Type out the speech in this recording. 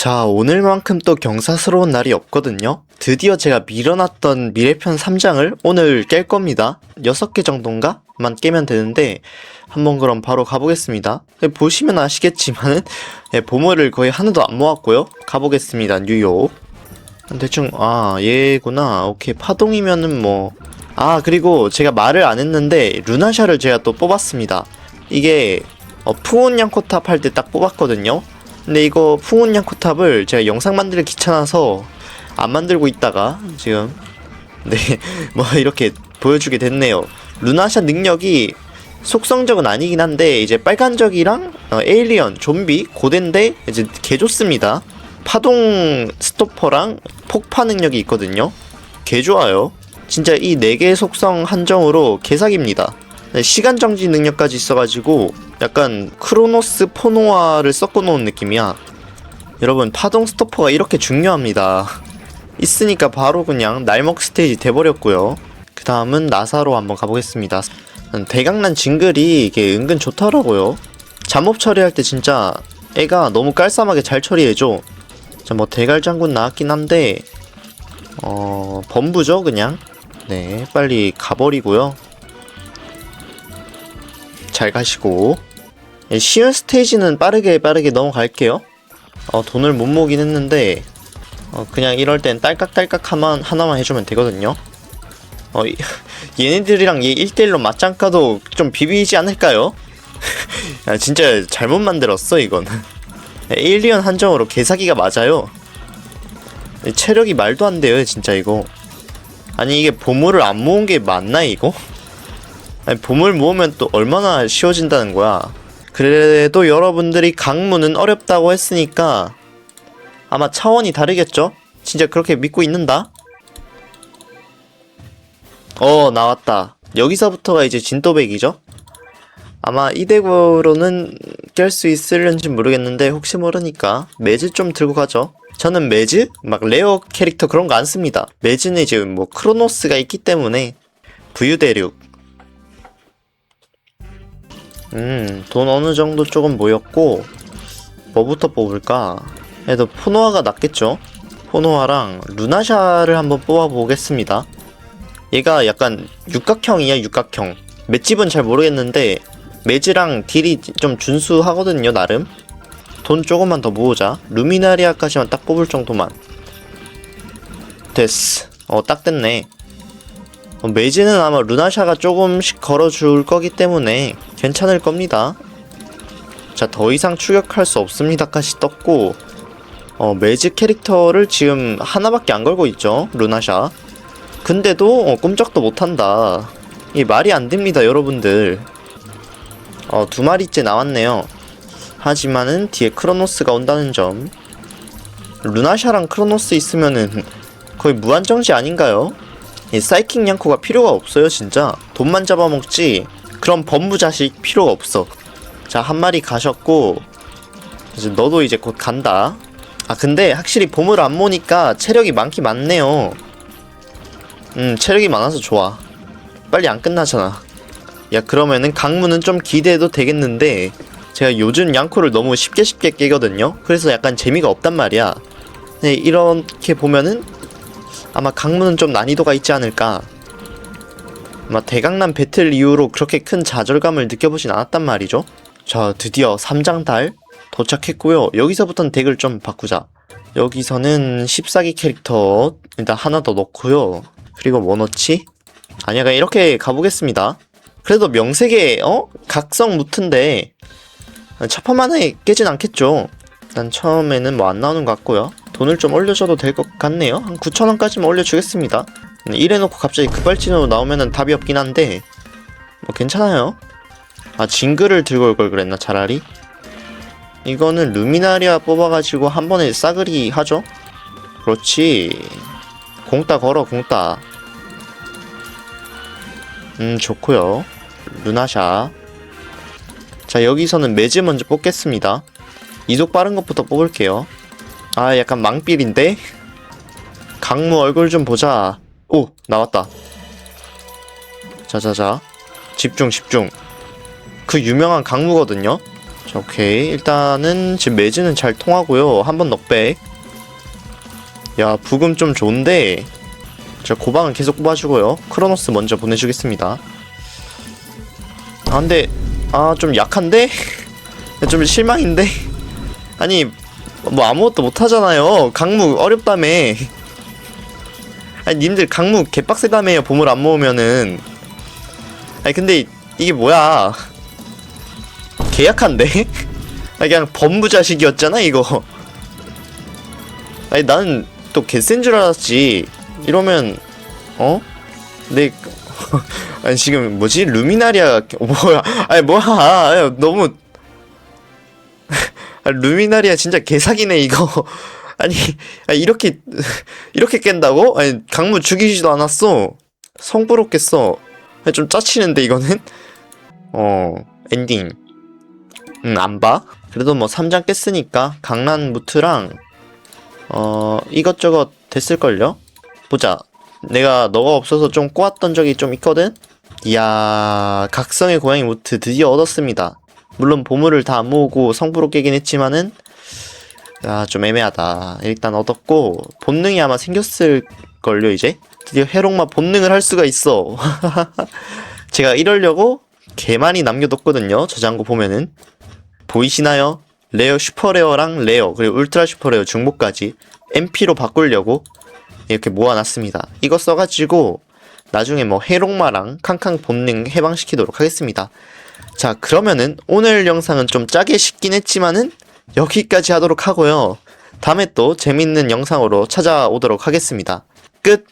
자, 오늘만큼 또 경사스러운 날이 없거든요. 드디어 제가 밀어놨던 미래편 3장을 오늘 깰 겁니다. 6개 정도인가? 만 깨면 되는데, 한번 그럼 바로 가보겠습니다. 네, 보시면 아시겠지만, 네, 보물을 거의 하나도 안 모았고요. 가보겠습니다, 뉴욕. 대충, 아, 얘구나. 오케이, 파동이면은 뭐. 아, 그리고 제가 말을 안 했는데, 루나샤를 제가 또 뽑았습니다. 이게, 어, 푸온 양코탑 할 때 딱 뽑았거든요. 근데 이거 풍운 양코탑을 제가 영상 만들기 귀찮아서 안 만들고 있다가 지금 네 뭐 이렇게 보여주게 됐네요. 루나샤 능력이 속성적은 아니긴 한데 이제 빨간적이랑 어, 에일리언, 좀비, 고대인데 이제 개 좋습니다. 파동 스토퍼랑 폭파 능력이 있거든요. 개 좋아요. 진짜 이네 개의 속성 한정으로 개사기입니다. 네, 시간 정지 능력까지 있어가지고 약간 크로노스 포노아를 섞어 놓은 느낌이야. 여러분 파동 스토퍼가 이렇게 중요합니다. 있으니까 바로 그냥 날먹 스테이지 돼버렸고요. 그 다음은 나사로 한번 가보겠습니다. 음, 대강난 징글이 이게 은근 좋더라고요. 잠업 처리할 때 진짜 애가 너무 깔쌈하게 잘 처리해줘. 자, 뭐 대갈 장군 나왔긴 한데 어 범부죠 그냥. 네 빨리 가버리고요. 잘 가시고 예, 쉬운 스테이지는 빠르게 빠르게 넘어갈게요. 어, 돈을 못 모으긴 했는데 어, 그냥 이럴 땐 딸깍딸깍 하만, 하나만 해주면 되거든요. 어, 이- 얘네들이랑 얘 1대1로 맞짱 까도 좀 비비지 않을까요? 아, 진짜 잘못 만들었어 이건. 에일리언 한정으로 개사기가 맞아요. 이 체력이 말도 안 돼요 진짜 이거. 아니 이게 보물을 안 모은 게 맞나 이거? 아니, 보물 모으면 또 얼마나 쉬워진다는 거야. 그래도 여러분들이 강문은 어렵다고 했으니까 아마 차원이 다르겠죠? 진짜 그렇게 믿고 있는다? 어, 나왔다. 여기서부터가 이제 진또백이죠? 아마 이 덱으로는 깰 수 있을는지 모르겠는데 혹시 모르니까 매즈 좀 들고 가죠. 저는 매즈? 막 레어 캐릭터 그런 거 안 씁니다. 매즈는 이제 뭐 크로노스가 있기 때문에 부유대륙 음, 돈 어느 정도 조금 모였고, 뭐부터 뽑을까? 그래도 포노아가 낫겠죠? 포노아랑 루나샤를 한번 뽑아보겠습니다. 얘가 약간 육각형이야, 육각형. 맷집은 잘 모르겠는데, 매즈랑 딜이 좀 준수하거든요, 나름. 돈 조금만 더 모으자. 루미나리아까지만 딱 뽑을 정도만. 됐어. 어, 딱 됐네. 어, 매즈는 아마 루나샤가 조금씩 걸어줄 거기 때문에 괜찮을 겁니다. 자, 더 이상 추격할 수 없습니다까지 떴고, 어, 매즈 캐릭터를 지금 하나밖에 안 걸고 있죠, 루나샤. 근데도 어, 꼼짝도 못한다. 이 말이 안 됩니다, 여러분들. 어, 두 마리째 나왔네요. 하지만은 뒤에 크로노스가 온다는 점. 루나샤랑 크로노스 있으면은 거의 무한정지 아닌가요? 이 사이킹 양코가 필요가 없어요 진짜 돈만 잡아먹지 그런 범부 자식 필요가 없어. 자 한 마리 가셨고 이제 너도 이제 곧 간다. 아 근데 확실히 보물 안 모니까 체력이 많기 많네요. 음 체력이 많아서 좋아. 빨리 안 끝나잖아. 야 그러면은 강문은 좀 기대해도 되겠는데 제가 요즘 양코를 너무 쉽게 쉽게 깨거든요? 그래서 약간 재미가 없단 말이야. 네 이렇게 보면은 아마 강문은 좀 난이도가 있지 않을까. 아마 대강남 배틀 이후로 그렇게 큰 좌절감을 느껴보진 않았단 말이죠. 자, 드디어 3장 달 도착했고요. 여기서부터는 덱을 좀 바꾸자. 여기서는 14기 캐릭터 일단 하나 더 넣고요. 그리고 뭐 넣지? 아니야, 이렇게 가보겠습니다. 그래도 명색에 어? 각성 무트인데 첫판 만에 깨진 않겠죠. 일단 처음에는 뭐 안 나오는 것 같고요. 돈을 좀 올려줘도 될 것 같네요. 한 9천원까지만 올려주겠습니다. 이래놓고 갑자기 급발진으로 나오면은 답이 없긴 한데, 뭐 괜찮아요. 아, 징글을 들고 올 걸 그랬나, 차라리? 이거는 루미나리아 뽑아가지고 한 번에 싸그리 하죠? 그렇지. 공따 걸어, 공따. 음, 좋고요 루나샤. 자, 여기서는 매즈 먼저 뽑겠습니다. 이속 빠른 것부터 뽑을게요. 아 약간 망삘인데? 강무 얼굴 좀 보자 오 나왔다 자자자 집중 집중 그 유명한 강무거든요 자, 오케이. 일단은 지금 매즈는 잘 통하고요. 한 번 넉백. 야, 부금 좀 좋은데. 자, 고방은 계속 뽑아주고요. 크로노스 먼저 보내주겠습니다. 아, 근데, 아, 좀 약한데? 좀 실망인데? 아니, 뭐 아무것도 못하잖아요. 강무 어렵다며. 아니, 님들 강무 개빡세다며요. 보물 안 모으면은. 아니, 근데 이게 뭐야. 계약한데? 아니 그냥 범부 자식이었잖아 이거 아니 나는 또 개센 줄 알았지 이러면 어? 내 아니 지금 뭐지 루미나리아 뭐야 아니 뭐야 아니, 너무 아, 루미나리아 진짜 개사기네 이거 아니 아니, 이렇게 이렇게 깬다고? 아니 강무 죽이지도 않았어 성부롭겠어 아니, 좀 짜치는데 이거는 어 엔딩 응, 안 봐? 그래도 뭐 3장 깼으니까 강란 무트랑 어 이것저것 됐을걸요? 보자. 내가 너가 없어서 좀 꼬았던 적이 좀 있거든? 이야 각성의 고양이 무트 드디어 얻었습니다. 물론 보물을 다안 모으고 성부로 깨긴 했지만은 야 좀 애매하다. 일단 얻었고 본능이 아마 생겼을걸요 이제? 드디어 해롱마 본능을 할 수가 있어. 제가 이러려고 개 많이 남겨뒀거든요. 저장고 보면은 보이시나요? 레어 슈퍼레어랑 레어 그리고 울트라 슈퍼레어 중복까지 MP로 바꾸려고 이렇게 모아놨습니다. 이거 써가지고 나중에 뭐 해롱마랑 캉캉 본능 해방시키도록 하겠습니다. 자 그러면은 오늘 영상은 좀 짜게 쉽긴 했지만은 여기까지 하도록 하고요. 다음에 또 재밌는 영상으로 찾아오도록 하겠습니다. 끝!